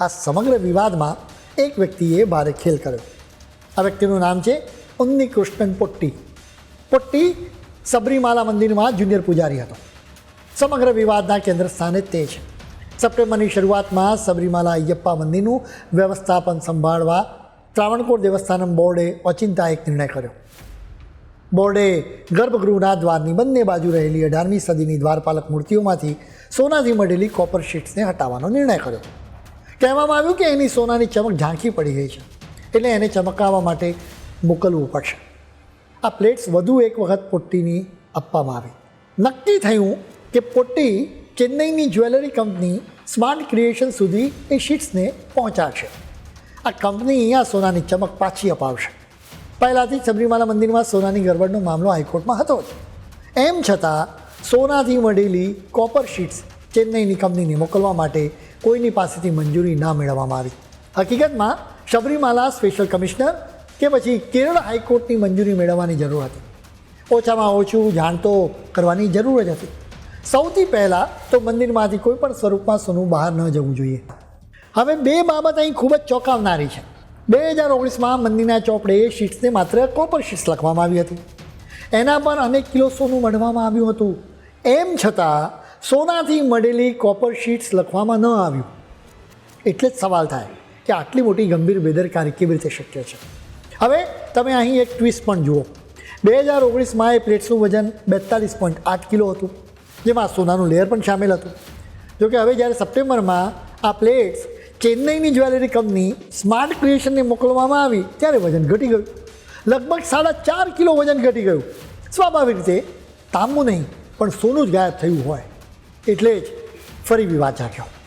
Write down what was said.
આ સમગ્ર વિવાદમાં એક વ્યક્તિએ ભારે ખેલ કર્યો. આ વ્યક્તિનું નામ છે ઉન્ની કૃષ્ણન પોટ્ટી. પોટ્ટી સબરીમાલા મંદિરમાં જુનિયર પૂજારી હતો. સમગ્ર વિવાદના કેન્દ્ર સ્થાને તે છે. સપ્ટેમ્બરની શરૂઆતમાં સબરીમાલા અયપ્પા મંદિરનું વ્યવસ્થાપન સંભાળવા ત્રાવણકોર દેવસ્થાનમ બોર્ડે ઓચિંતા એક નિર્ણય કર્યો. બોર્ડે ગર્ભગૃહના દ્વારની બંને બાજુ રહેલી અઢારમી સદીની દ્વારપાલક મૂર્તિઓમાંથી સોનાથી મળેલી કોપર શીટ્સને હટાવવાનો નિર્ણય કર્યો. કહેવામાં આવ્યું કે એની સોનાની ચમક ઝાંખી પડી ગઈ છે. એટલે એને ચમકાવવા માટે મોકલવું પડશે. આ પ્લેટ્સ વધુ એક વખત પોટ્ટીની આપવામાં આવી. નક્કી થયું કે પોટ્ટી ચેન્નઈની જ્વેલરી કંપની સ્માર્ટ ક્રિએશન સુધી એ શીટ્સને પહોંચાડશે. આ કંપની અહીંયા સોનાની ચમક પાછી અપાવશે. પહેલાંથી સબરીમાલા મંદિરમાં સોનાની ગરબડનો મામલો હાઈકોર્ટમાં હતો જ. એમ છતાં સોનાથી મળેલી કોપર શીટ્સ ચેન્નઈની કંપનીને મોકલવા માટે કોઈની પાસેથી મંજૂરી ના મેળવવામાં આવી. હકીકતમાં શબરીમાલા સ્પેશિયલ કમિશનર કે પછી કેરળ હાઈકોર્ટની મંજૂરી મેળવવાની જરૂર હતી. ઓછામાં ઓછું જાણતો કરવાની જરૂર જ હતી. સૌથી પહેલાં તો મંદિરમાંથી કોઈ પણ સ્વરૂપમાં સોનું બહાર ન જવું જોઈએ. હવે બે બાબત અહીં ખૂબ જ ચોંકાવનારી છે. બે હજાર ઓગણીસમાં મંદિરના ચોપડે શીટ્સને માત્ર કોપર શીટ્સ લખવામાં આવી હતી. એના પર અનેક કિલો સોનું મળવામાં આવ્યું હતું. એમ છતાં સોનાથી મળેલી કોપર શીટ્સ લખવામાં ન આવ્યું. એટલે જ સવાલ થાય કે આટલી મોટી ગંભીર બેદરકારી કેવી રીતે શક્ય છે? હવે તમે અહીં એક ટ્વિસ્ટ પણ જુઓ. બે હજાર ઓગણીસમાં એ પ્લેટ્સનું વજન બેતાલીસ પોઈન્ટ આઠ કિલો હતું, જેમાં સોનાનું લેયર પણ સામેલ હતું. જોકે હવે જ્યારે સપ્ટેમ્બરમાં આ પ્લેટ્સ ચેન્નઈની જ્વેલરી કંપની સ્માર્ટ ક્રિએશનને મોકલવામાં આવી, ત્યારે વજન ઘટી ગયું. લગભગ સાડા ચાર કિલો વજન ઘટી ગયું. સ્વાભાવિક રીતે તાંબુ નહીં, પણ સોનું જ ગાયબ થયું હોય. એટલે જ ફરી વિવાદ જાગ્યો